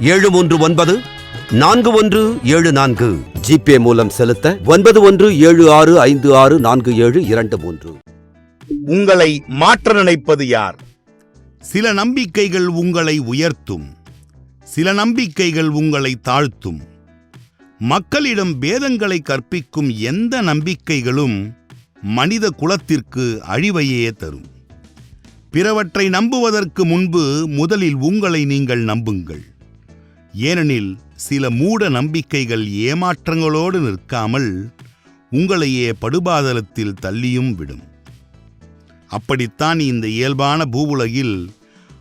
ஏழு மூன்று ஒன்பது நான்கு ஒன்று ஏழு நான்கு. ஜிபே மூலம் செலுத்த ஒன்பது ஒன்று ஏழு ஆறு ஐந்து ஆறு நான்கு ஏழு இரண்டு மூன்று. உங்களை மாற்ற நினைப்பது யார்? சில நம்பிக்கைகள் உங்களை உயர்த்தும். சில நம்பிக்கைகள் உங்களை தாழ்த்தும். மக்களிடம் பேதங்களை கற்பிக்கும் எந்த நம்பிக்கைகளும் மனித குலத்திற்கு அழிவையே தரும். பிறவற்றை நம்புவதற்கு முன்பு முதலில் உங்களை நீங்கள் நம்புங்கள். ஏனெனில் சில மூட நம்பிக்கைகள் ஏமாற்றங்களோடு நிற்காமல் உங்களையே படுபாதலத்தில் தள்ளியும் விடும். அப்படித்தான் இந்த இயல்பான பூவுலகில்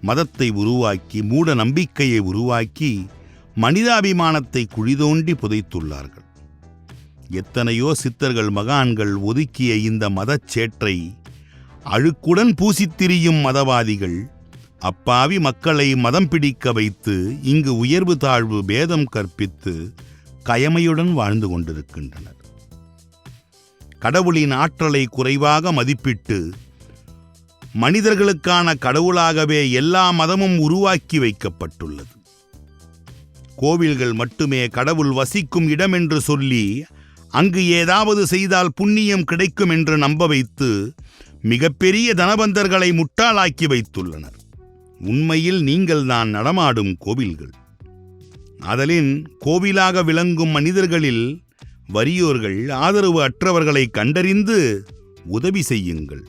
மதத்தை உருவாக்கி மூட நம்பிக்கையை உருவாக்கி மனிதாபிமானத்தை குழிதோண்டி புதைத்துள்ளார்கள். எத்தனையோ சித்தர்கள் மகான்கள் ஒதுக்கிய இந்த மதச்சேற்றை அழுக்குடன் பூசித்திரியும் மதவாதிகள் அப்பாவி மக்களை மதம் பிடிக்க வைத்து இங்கு உயர்வு தாழ்வு பேதம் கற்பித்து கயமையுடன் வாழ்ந்து கொண்டிருக்கின்றனர். கடவுளின் ஆற்றலை குறைவாக மதிப்பிட்டு மனிதர்களுக்கான கடவுளாகவே எல்லா மதமும் உருவாக்கி வைக்கப்பட்டுள்ளது. கோவில்கள் மட்டுமே கடவுள் வசிக்கும் இடம் என்று சொல்லி அங்கு ஏதாவது செய்தால் புண்ணியம் கிடைக்கும் என்று நம்ப வைத்து மிகப்பெரிய தனபந்தர்களை முட்டாளாக்கி வைத்துள்ளனர். உண்மையில் நீங்கள் தான் நடமாடும் கோவில்கள். அதலின் கோவிலாக விளங்கும் மனிதர்களில் வறியோர்கள் ஆதரவு அற்றவர்களை கண்டறிந்து உதவி செய்யுங்கள்.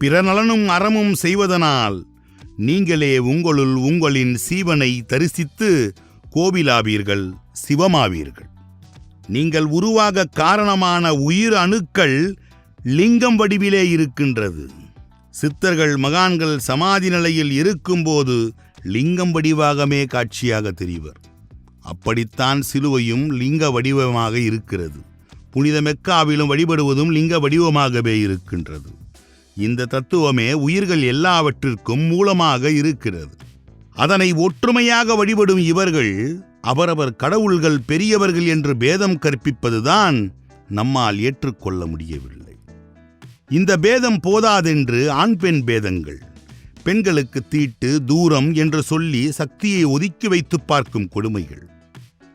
பிறநலனும் அறமும் செய்வதனால் நீங்களே உங்களுள் உங்களின் சீவனை தரிசித்து கோவிலாவீர்கள் சிவமாவீர்கள். நீங்கள் உருவாக காரணமான உயிர் அணுக்கள் லிங்கம் வடிவிலே இருக்கின்றது. சித்தர்கள் மகான்கள் சமாதி நிலையில் இருக்கும்போது லிங்கம் வடிவாகமே காட்சியாக தெரிவர். அப்படித்தான் சிலுவையும் லிங்க வடிவமாக இருக்கிறது. புனித மெக்காவிலும் வழிபடுவதும் லிங்க வடிவமாகவே இருக்கின்றது. இந்த தத்துவமே உயிர்கள் எல்லாவற்றிற்கும் மூலமாக இருக்கிறது. அதனை ஒற்றுமையாக வழிபடும் இவர்கள் அவரவர் கடவுள்கள் பெரியவர்கள் என்று பேதம் கற்பிப்பதுதான் நம்மால் ஏற்றுக்கொள்ள முடியவில்லை. இந்த பேதம் போதாதென்று ஆண் பெண் பேதங்கள். பெண்களுக்கு தீட்டு தூரம் என்று சொல்லி சக்தியை ஒதுக்கி வைத்து பார்க்கும் கொடுமைகள்.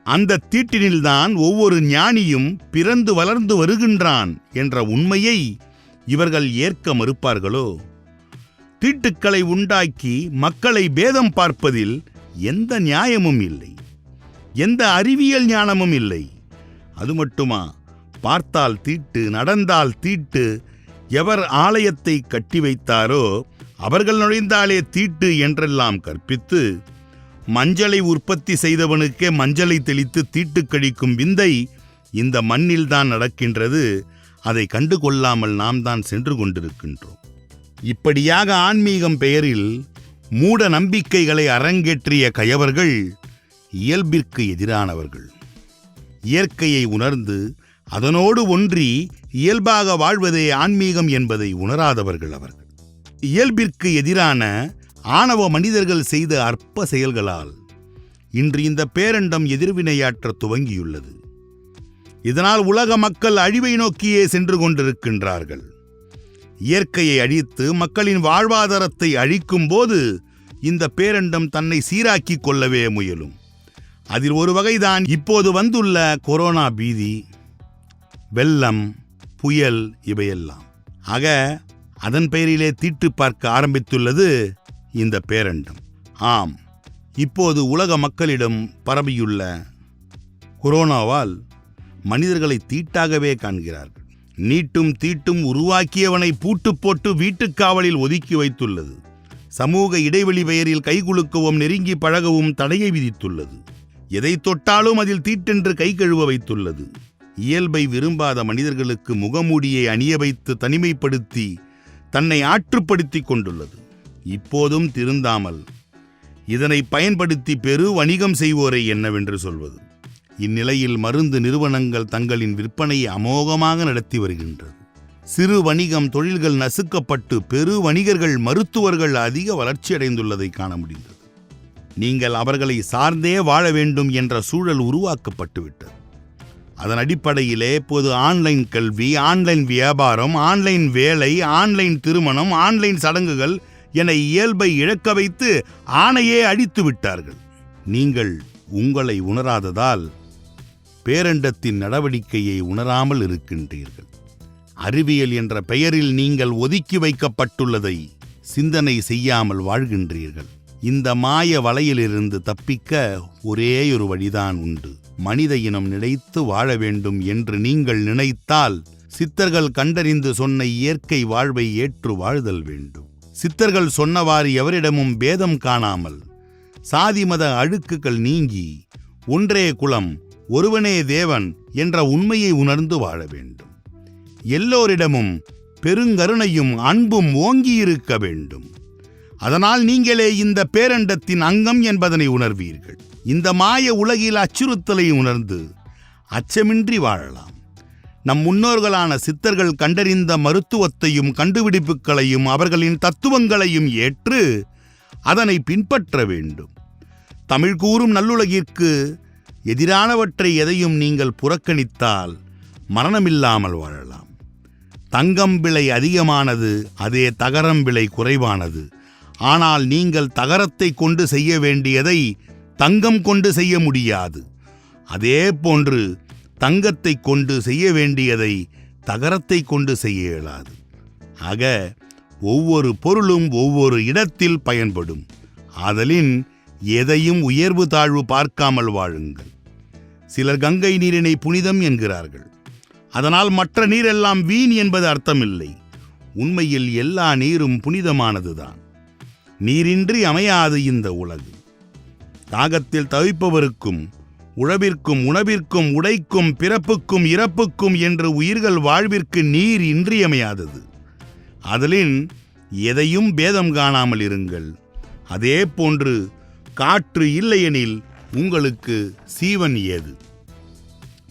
அந்த தீட்டினில்தான் ஒவ்வொரு ஞானியும் பிறந்து வளர்ந்து வருகின்றான் என்ற உண்மையை இவர்கள் ஏற்க மறுப்பார்களோ? தீட்டுக்களை உண்டாக்கி மக்களை பேதம் பார்ப்பதில் எந்த நியாயமும் இல்லை. எந்த அறிவியல் ஞானமும் இல்லை. அது மட்டுமா? பார்த்தால் தீட்டு நடந்தால் தீட்டு எவர் ஆலயத்தை கட்டி வைத்தாரோ அவர்கள் நுழைந்தாலே தீட்டு என்றெல்லாம் கற்பித்து மஞ்சளை உற்பத்தி செய்தவனுக்கே மஞ்சளை தெளித்து தீட்டு கழிக்கும் விந்தை இந்த மண்ணில்தான் நடக்கின்றது. அதை கண்டு கொள்ளாமல் நாம் தான் சென்று கொண்டிருக்கின்றோம். இப்படியாக ஆன்மீகம் பெயரில் மூட நம்பிக்கைகளை அரங்கேற்றிய கயவர்கள் இயல்பிற்கு எதிரானவர்கள். இயற்கையை உணர்ந்து அதனோடு ஒன்றி இயல்பாக வாழ்வதே ஆன்மீகம் என்பதை உணராதவர்கள் அவர்கள். இயல்பிற்கு எதிரான ஆணவ மனிதர்கள் செய்த அற்ப செயல்களால் இன்று இந்த பேரண்டம் எதிர்வினையாற்ற துவங்கியுள்ளது. இதனால் உலக மக்கள் அழிவை நோக்கியே சென்று கொண்டிருக்கின்றார்கள். இயற்கையை அழித்து மக்களின் வாழ்வாதாரத்தை அழிக்கும் போது இந்த பேரண்டம் தன்னை சீராக்கிக் கொள்ளவே முயலும். அதில் ஒரு வகைதான் இப்போது வந்துள்ள கொரோனா பீதி. வெள்ளம் புயல் இவையெல்லாம். ஆக அதன் பெயரிலே தீட்டு பார்க்க ஆரம்பித்துள்ளது இந்த பேரண்டம். ஆம் இப்போது உலக மக்களிடம் பரவியுள்ள கொரோனாவால் மனிதர்களை தீட்டாகவே காண்கிறார்கள். நீட்டும் தீட்டும் உருவாக்கியவனை பூட்டு போட்டு வீட்டுக்காவலில் ஒதுக்கி வைத்துள்ளது. சமூக இடைவெளி பெயரில் கைகுலுக்கவும் நெருங்கி பழகவும் தடையை விதித்துள்ளது. எதை தொட்டாலும் அதில் தீட்டென்று கை கழுவ வைத்துள்ளது. இயல்பை விரும்பாத மனிதர்களுக்கு முகமூடியை அணிய வைத்து தனிமைப்படுத்தி தன்னை ஆற்றுப்படுத்திக் கொண்டுள்ளது. இப்போதும் திருந்தாமல் இதனை பயன்படுத்தி பெரு வணிகம் செய்வோரை என்னவென்று சொல்வது. இந்நிலையில் மருந்து நிறுவனங்கள் தங்களின் விற்பனையை அமோகமாக நடத்தி வருகின்றது. சிறு வணிகம் தொழில்கள் நசுக்கப்பட்டு பெரு வணிகர்கள் மருத்துவர்கள் அதிக வளர்ச்சியடைந்துள்ளதை காண முடிந்தது. நீங்கள் அவர்களை சார்ந்தே வாழ வேண்டும் என்ற சூழல் உருவாக்கப்பட்டுவிட்டது. அதன் அடிப்படையிலே இப்போது ஆன்லைன் கல்வி ஆன்லைன் வியாபாரம் ஆன்லைன் வேலை ஆன்லைன் திருமணம் ஆன்லைன் சடங்குகள் என இயல்பை இழக்க வைத்து ஆணையே அடித்து விட்டார்கள். நீங்கள் உங்களை உணராததால் பேரண்டத்தின் நடவடிக்கையை உணராமல் இருக்கின்றீர்கள். அறிவியல் என்ற பெயரில் நீங்கள் ஒதுக்கி வைக்கப்பட்டுள்ளதை சிந்தனை செய்யாமல் வாழ்கின்றீர்கள். இந்த மாய வலையிலிருந்து தப்பிக்க ஒரே ஒரு வழிதான் உண்டு. மனித இனம் நிலைத்து வாழ வேண்டும் என்று நீங்கள் நினைத்தால் சித்தர்கள் கண்டறிந்து சொன்ன இயற்கை வாழ்வை ஏற்று வாழ்தல் வேண்டும். சித்தர்கள் சொன்னவாறு எவரிடமும் பேதம் காணாமல் சாதி மத அழுக்குகள் நீங்கி ஒன்றே குலம் ஒருவனே தேவன் என்ற உண்மையை உணர்ந்து வாழ வேண்டும். எல்லோரிடமும் பெருங்கருணையும் அன்பும் ஓங்கியிருக்க வேண்டும். அதனால் நீங்களே இந்த பேரண்டத்தின் அங்கம் என்பதனை உணர்வீர்கள். இந்த மாய உலகில் அச்சுறுத்தலை உணர்ந்து அச்சமின்றி வாழலாம். நம் முன்னோர்களான சித்தர்கள் கண்டறிந்த மருத்துவத்தையும் கண்டுபிடிப்புகளையும் அவர்களின் தத்துவங்களையும் ஏற்று அதனை பின்பற்ற வேண்டும். தமிழ் கூறும் நல்லுலகிற்கு எதிரானவற்றை எதையும் நீங்கள் புறக்கணித்தால் மரணமில்லாமல் வாழலாம். தங்கம் விலை அதிகமானது அதே தகரம் விலை குறைவானது. ஆனால் நீங்கள் தகரத்தை கொண்டு செய்ய வேண்டியதை தங்கம் கொண்டு செய்ய முடியாது. அதே போன்று தங்கத்தை கொண்டு செய்ய வேண்டியதை தகரத்தை கொண்டு செய்ய இயலாது. ஆக ஒவ்வொரு பொருளும் ஒவ்வொரு இடத்தில் பயன்படும். ஆதலின் எதையும் உயர்வு தாழ்வு பார்க்காமல் வாழுங்கள். சிலர் கங்கை நீரினை புனிதம் என்கிறார்கள். அதனால் மற்ற நீரெல்லாம் வீண் என்பது அர்த்தமில்லை. உண்மையில் எல்லா நீரும் புனிதமானதுதான். நீரின்றி அமையாது இந்த உலகு. தாகத்தில் தவிப்பவருக்கும் உழவிற்கும் உணவிற்கும் உடைக்கும் பிறப்புக்கும் இறப்புக்கும் என்று உயிர்கள் வாழ்விற்கு நீர் இன்றியமையாதது. அதலின் எதையும் பேதம் காணாமல் இருங்கள். அதே போன்று காற்று இல்லையெனில் உங்களுக்கு சீவன் ஏது?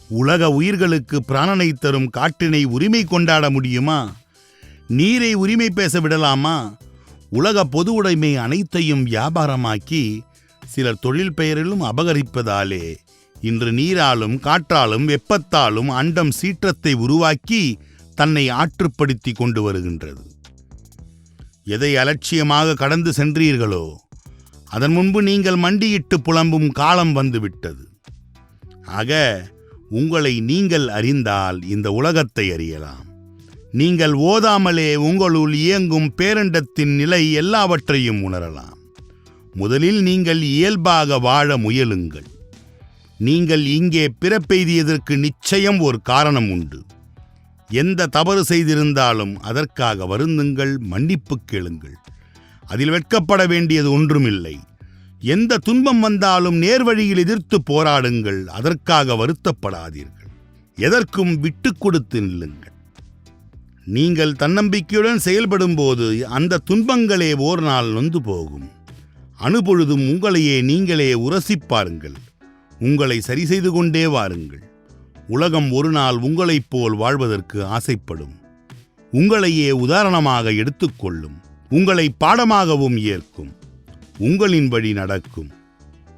உலக உயிர்களுக்கு பிராணனை தரும் காற்றினை உரிமை கொண்டாட முடியுமா? நீரை உரிமை பேச விடலாமா? உலக பொது உடைமை அனைத்தையும் வியாபாரமாக்கி சிலர் தொழில் பெயரிலும் அபகரிப்பதாலே. இன்று நீராலும் காற்றாலும் வெப்பத்தாலும் அண்டம் சீற்றத்தை உருவாக்கி தன்னை ஆற்றுப்படுத்தி கொண்டு வருகின்றது. எதை அலட்சியமாக கடந்து சென்றீர்களோ அதன் முன்பு நீங்கள் மண்டியிட்டு புலம்பும் காலம் வந்துவிட்டது. ஆக உங்களை நீங்கள் அறிந்தால் இந்த உலகத்தை அறியலாம். நீங்கள் ஓதாமலே உங்களுள் இயங்கும் பேரண்டத்தின் நிலை எல்லாவற்றையும் உணரலாம். முதலில் நீங்கள் இயல்பாக வாழ முயலுங்கள். நீங்கள் இங்கே பிறப்பெய்தியதற்கு நிச்சயம் ஒரு காரணம் உண்டு. எந்த தவறு செய்திருந்தாலும் அதற்காக வருந்துங்கள் மன்னிப்பு கேளுங்கள். அதில் வெட்கப்பட வேண்டியது ஒன்றுமில்லை. எந்த துன்பம் வந்தாலும் நேர்வழியில் எதிர்த்து போராடுங்கள் அதற்காக வருத்தப்படாதீர்கள். எதற்கும் விட்டு கொடுத்து நில்லுங்கள். நீங்கள் தன்னம்பிக்கையுடன் செயல்படும்போது அந்த துன்பங்களே ஓர் நாள் நொந்து போகும். அணுபொழுதும் உங்களையே நீங்களே உரசிப் பாருங்கள். உங்களை சரி செய்து கொண்டே வாருங்கள். உலகம் ஒரு நாள் உங்களைப் போல் வாழ்வதற்கு ஆசைப்படும். உங்களையே உதாரணமாக எடுத்துக்கொள்ளும் உங்களை பாடமாகவும் ஏற்கும். உங்களின் வழி நடக்கும்.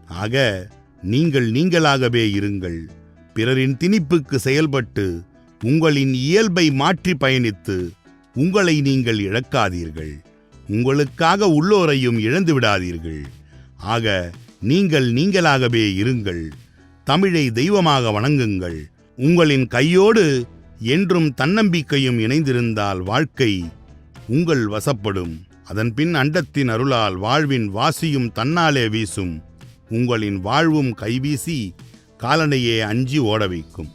ஆக நீங்கள் நீங்களாகவே இருங்கள். பிறரின் திணிப்புக்கு செயல்பட்டு உங்களின் இயல்பை மாற்றி பயணித்து உங்களை நீங்கள் இழக்காதீர்கள். உங்களுக்காக உள்ளோரையும் இழந்து விடாதீர்கள். ஆக நீங்கள் நீங்களாகவே இருங்கள். தமிழை தெய்வமாக வணங்குங்கள். உங்களின் கையோடு என்றும் தன்னம்பிக்கையும் இணைந்திருந்தால் வாழ்க்கை உங்கள் வசப்படும். அதன்பின் அண்டத்தின் அருளால் வாழ்வின் வாசியும் தன்னாலே வீசும். உங்களின் வாழ்வும் கைவீசி காலனையே அஞ்சி ஓட வைக்கும்